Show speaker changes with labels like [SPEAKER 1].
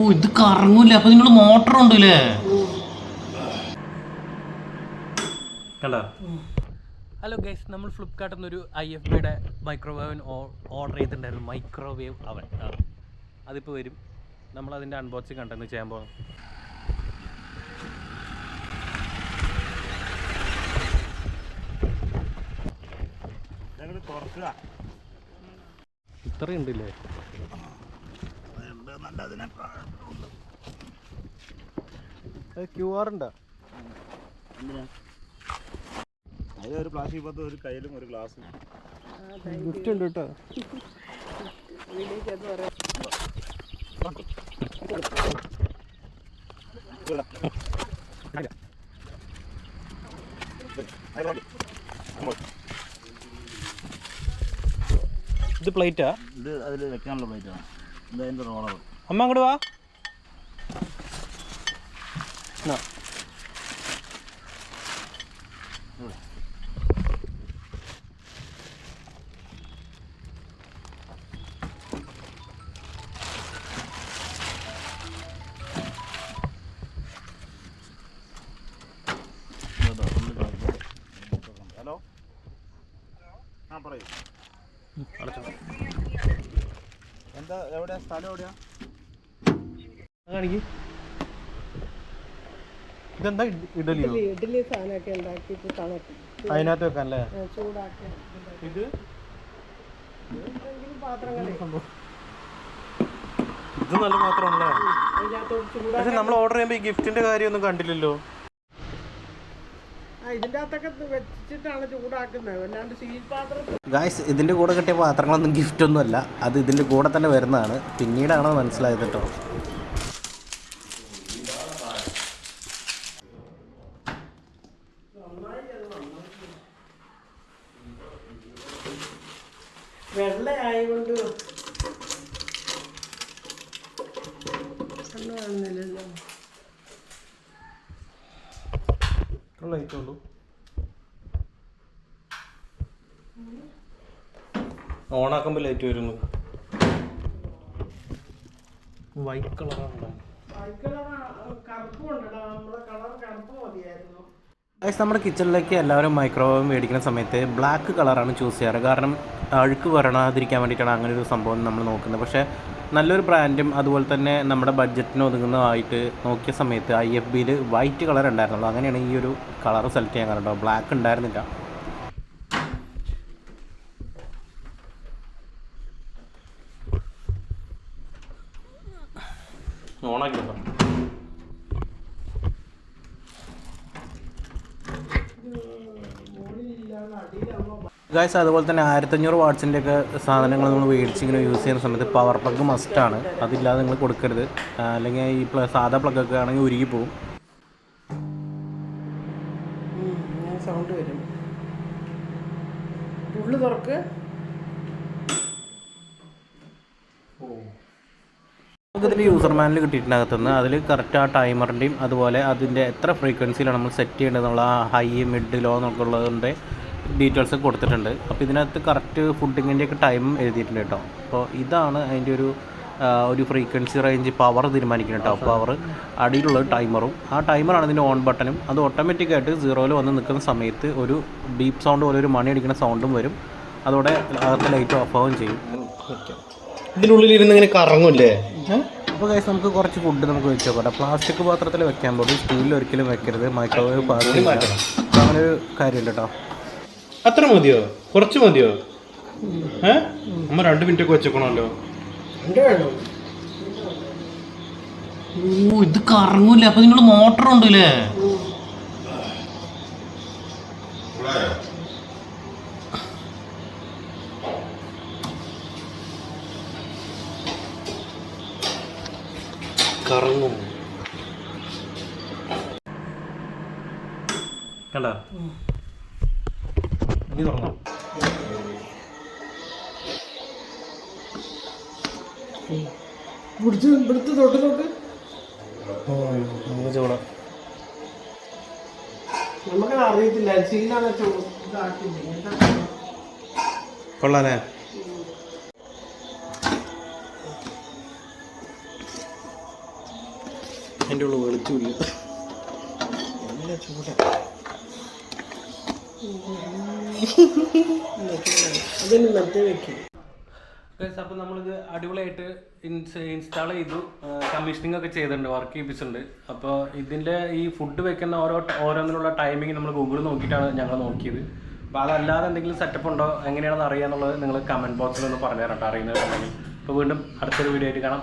[SPEAKER 1] ഓ ഇത് കറങ്ങൂല അപ്പൊ നിങ്ങൾ മോട്ടർ ഉണ്ടല്ലേ കണ്ടോ ഹലോ ഗൈസ് നമ്മൾ ഫ്ലിപ്കാർട്ടിൽ നിന്നൊരു ഐ എഫ് ബിയുടെ മൈക്രോവേവ് ഓർഡർ ചെയ്തിട്ടുണ്ടായിരുന്നു. മൈക്രോവേവ് അവൻ. ആ അതിപ്പോൾ വരും. നമ്മൾ അതിന്റെ അൺബോക്സിങ് കണ്ടെന്ന് ചെയ്യാൻ പോകാം ഇത്രയും അതിനെ ക്യു ആർ ഉണ്ടോ?
[SPEAKER 2] അതിൽ ഒരു പ്ലാസ്റ്റിക് പത്ത് ഒരു കയ്യിലും ഒരു ഗ്ലാസും
[SPEAKER 1] ഗിഫ്റ്റ് ഉണ്ട് കേട്ടോ. ഇത് പ്ലേറ്റാ?
[SPEAKER 2] ഇത് അതിൽ വെക്കാനുള്ള പ്ലേറ്റാണ്. ഇത് അതിന്റെ റോളർ
[SPEAKER 1] അമ്മ അങ്ങോട്ട് വാ. എന്നാ.
[SPEAKER 2] ഹലോ. ആ പറയൂ.
[SPEAKER 1] ഉം,
[SPEAKER 2] എന്താ എവിടെയാ? സ്ഥലം എവിടെയാ?
[SPEAKER 1] കാണിക്ക് ഇതെന്താ ഇഡലി
[SPEAKER 3] ഇഡലി സാധനമൊക്കെ ഉണ്ടാക്കിയിട്ട്
[SPEAKER 1] അതിനകത്ത് വെക്കാനല്ലേ?
[SPEAKER 3] ചൂടാക്കി
[SPEAKER 1] ഇത്? ഇത് നല്ല മാത്രമല്ലേ പക്ഷെ നമ്മൾ ഓർഡർ ചെയ്യുമ്പോൾ ഈ ഗിഫ്റ്റിന്റെ കാര്യമൊന്നും കണ്ടില്ലല്ലോ.
[SPEAKER 4] ഗായ്സ് ഇതിന്റെ കൂടെ കിട്ടിയ പാത്രങ്ങളൊന്നും ഗിഫ്റ്റ് ഒന്നുമല്ല. അത് ഇതിന്റെ കൂടെ തന്നെ വരുന്നതാണ്. പിന്നീടാണ് മനസ്സിലായത് കേട്ടോ
[SPEAKER 3] കണ്ണു കാണുന്നില്ലല്ലോ
[SPEAKER 1] ലൈറ്റ് ഉള്ളൂ ഓണാക്കുമ്പോൾ ലൈറ്റ് വരുന്നു. വൈറ്റ് കളറാണ്
[SPEAKER 3] കറുപ്പും ഉണ്ടല്ലോ നമ്മുടെ കളർ കറുപ്പ് മതിയായിരുന്നു.
[SPEAKER 4] ഗായ്സ് നമ്മുടെ കിച്ചണിലേക്ക് എല്ലാവരും മൈക്രോവേവ് മേടിക്കുന്ന സമയത്ത് ബ്ലാക്ക് കളറാണ് ചൂസ് ചെയ്യാറ് കാരണം അഴുക്ക് വരണാതിരിക്കാൻ വേണ്ടിയിട്ടാണ് അങ്ങനെ ഒരു സംഭവം നമ്മൾ നോക്കുന്നത് പക്ഷേ നല്ലൊരു ബ്രാൻഡും അതുപോലെ തന്നെ നമ്മുടെ ബഡ്ജറ്റിന് ഒതുങ്ങുന്നതായിട്ട് നോക്കിയ സമയത്ത് ഐ എഫ് ബിയിൽ വൈറ്റ് കളർ ഉണ്ടായിരുന്നുള്ളൂ അങ്ങനെയാണ് ഈ ഒരു കളർ സെലക്ട് ചെയ്യാൻ കേട്ടോ ബ്ലാക്ക് ഉണ്ടായിരുന്നില്ല
[SPEAKER 1] ഓണാക്കി
[SPEAKER 4] ഗായ്സ് അതുപോലെ തന്നെ ആയിരത്തഞ്ഞൂറ് വാട്ട്സിന്റെ ഒക്കെ സാധനങ്ങൾ നമ്മൾ മേടിച്ച് ഇങ്ങനെ യൂസ് ചെയ്യുന്ന സമയത്ത് പവർ പ്ലഗ് മസ്റ്റാണ് അതില്ലാതെ നിങ്ങൾ കൊടുക്കരുത്. അല്ലെങ്കിൽ ഈ പ്ല സാധാ പ്ലഗൊക്കെ ആണെങ്കിൽ ഉരുകി പോകും
[SPEAKER 3] സൗണ്ട് വരും. ഉള്ളു തുറക്ക്.
[SPEAKER 4] നമുക്കിതിന്റെ യൂസർ മാനിൽ കിട്ടിയിട്ടുണ്ടാകത്തുനിന്ന് അതിൽ കറക്റ്റ് ആ ടൈമറിന്റെയും അതുപോലെ അതിന്റെ എത്ര ഫ്രീക്വൻസിയിലാണ് നമ്മൾ സെറ്റ് ചെയ്യേണ്ടത്? നമ്മൾ ആ ഹൈ മിഡ് ലോ എന്നൊക്കെ ഉള്ളതിന്റെ ഡീറ്റെയിൽസ് ഒക്കെ കൊടുത്തിട്ടുണ്ട്. അപ്പോൾ ഇതിനകത്ത് കറക്റ്റ് ഫുഡിങ്ങിന്റെ ഒക്കെ ടൈം എഴുതിയിട്ടുണ്ട് കേട്ടോ. അപ്പോൾ ഇതാണ് അതിന്റെ ഒരു ഒരു ഫ്രീക്വൻസി റേഞ്ച് പവർ തീരുമാനിക്കുന്നത് കേട്ടോ. പവർ അടിയിലുള്ള ടൈമറും ആ ടൈമറാണ് ഇതിന്റെ ഓൺ ബട്ടണും അത് ഓട്ടോമാറ്റിക്കായിട്ട് സീറോയിൽ വന്ന് നിൽക്കുന്ന സമയത്ത് ഒരു ബീപ്പ് സൗണ്ട് പോലെ ഒരു മണി അടിക്കുന്ന സൗണ്ടും വരും. അതോടെ അകത്ത് ലൈറ്റ് ഓഫ് ആവുകയും ചെയ്യും.
[SPEAKER 1] ഇതിനുള്ളിൽ ഇരുന്ന് ഇങ്ങനെ കറങ്ങൂല്ലേ
[SPEAKER 4] അപ്പോൾ കഴിച്ച് നമുക്ക് കുറച്ച് ഫുഡ് നമുക്ക് വെച്ച് നോക്കാം പ്ലാസ്റ്റിക് പാത്രത്തിൽ വെക്കാൻ പാടും സ്റ്റീലിൽ ഒരിക്കലും വെക്കരുത്. മൈക്രോവേവ് പാത്രം അങ്ങനെ ഒരു കാര്യമുണ്ട് കേട്ടോ.
[SPEAKER 1] അത്ര മതിയോ? കുറച്ച് മതിയോ? ഏ? നമ്മ രണ്ട് മിനിറ്റ് ഒക്കെ
[SPEAKER 3] വെച്ചേക്കണല്ലോ
[SPEAKER 1] ഓ ഇത് കറങ്ങൂല അപ്പൊ നിങ്ങൾ മോട്ടർ ഉണ്ടല്ലേ കറങ്ങും. കണ്ട? ഇനി തുറന്നു
[SPEAKER 3] പിടിച്ച് പിടുത്ത് തൊട്ട് നോക്ക്.
[SPEAKER 1] നമുക്ക് ചൂടാ.
[SPEAKER 3] നമുക്കത് അറിയത്തില്ല. ശീലാണ്
[SPEAKER 1] കൊള്ളാലേ? അതിന്റെ
[SPEAKER 3] നല്ല വെക്കും
[SPEAKER 1] അപ്പോൾ നമ്മളിത് അടിപൊളിയായിട്ട് ഇൻസ്റ്റാൾ ചെയ്തു. കമ്മീഷനിങ് ഒക്കെ ചെയ്തിട്ടുണ്ട് വർക്ക് ചെയ്യിപ്പിച്ചിട്ടുണ്ട്. അപ്പോൾ ഇതിന്റെ ഈ ഫുഡ് വെക്കുന്ന ഓരോ ഓരോന്നിനുള്ള ടൈമിങ് നമ്മൾ ഗൂഗിളിൽ നോക്കിയിട്ടാണ് ഞങ്ങൾ നോക്കിയത്. അപ്പോൾ അതല്ലാതെ എന്തെങ്കിലും സെറ്റപ്പ് ഉണ്ടോ? എങ്ങനെയാണെന്ന് അറിയാന്നുള്ളത് നിങ്ങൾ കമന്റ് ബോക്സിൽ ഒന്ന് പറഞ്ഞു തരട്ടോ അറിയുന്നവരുണ്ടെങ്കിൽ അപ്പോൾ വീണ്ടും അടുത്തൊരു വീഡിയോ ആയിട്ട് കാണാം.